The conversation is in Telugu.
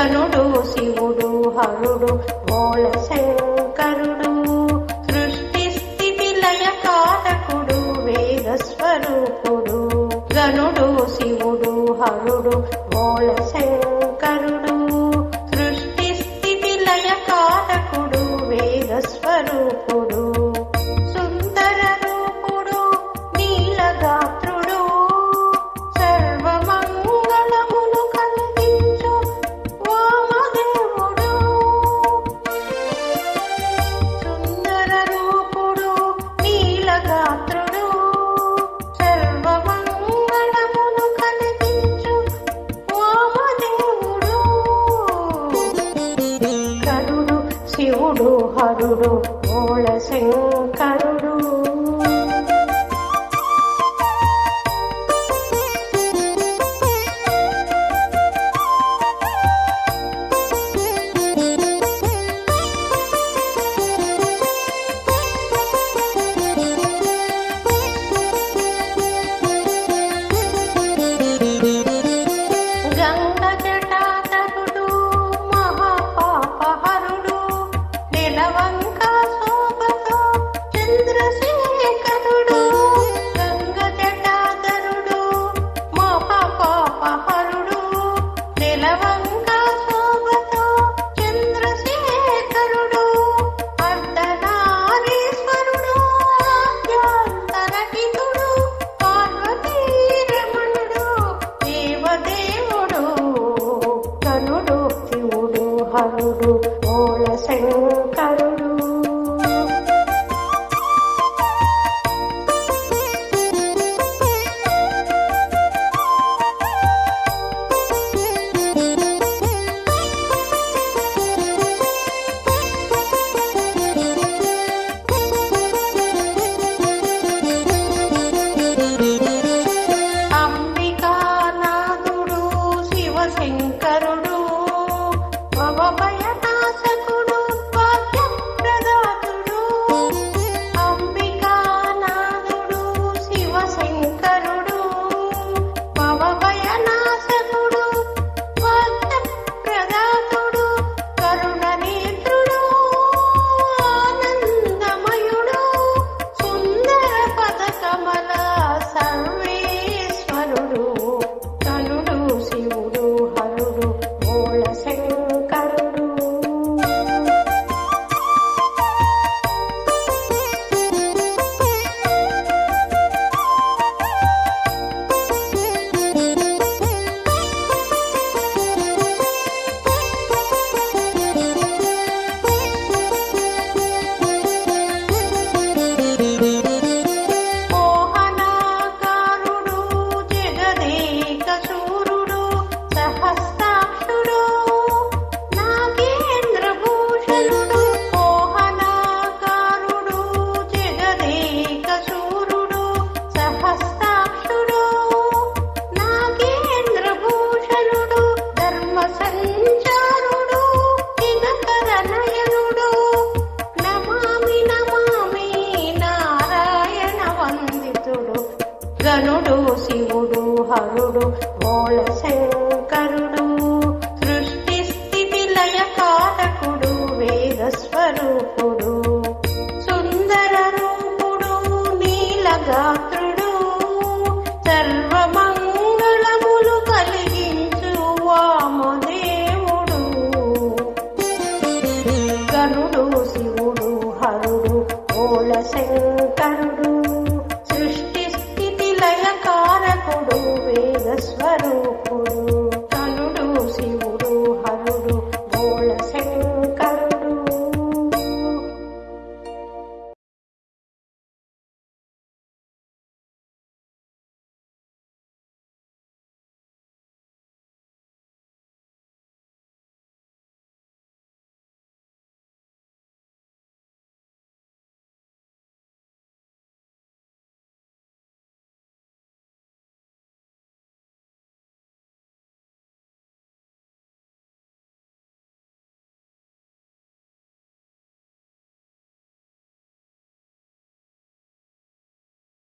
గగనుడు శివుడు హరుడు మూల శంకరుడు సృష్టి స్థితి లయ కారకుడు వేద స్వరూపుడు గనుడు శివుడు హరుడు శివుడు హరుడు మూల శంకరుడు శంకరుడు మూల శంకరుడు.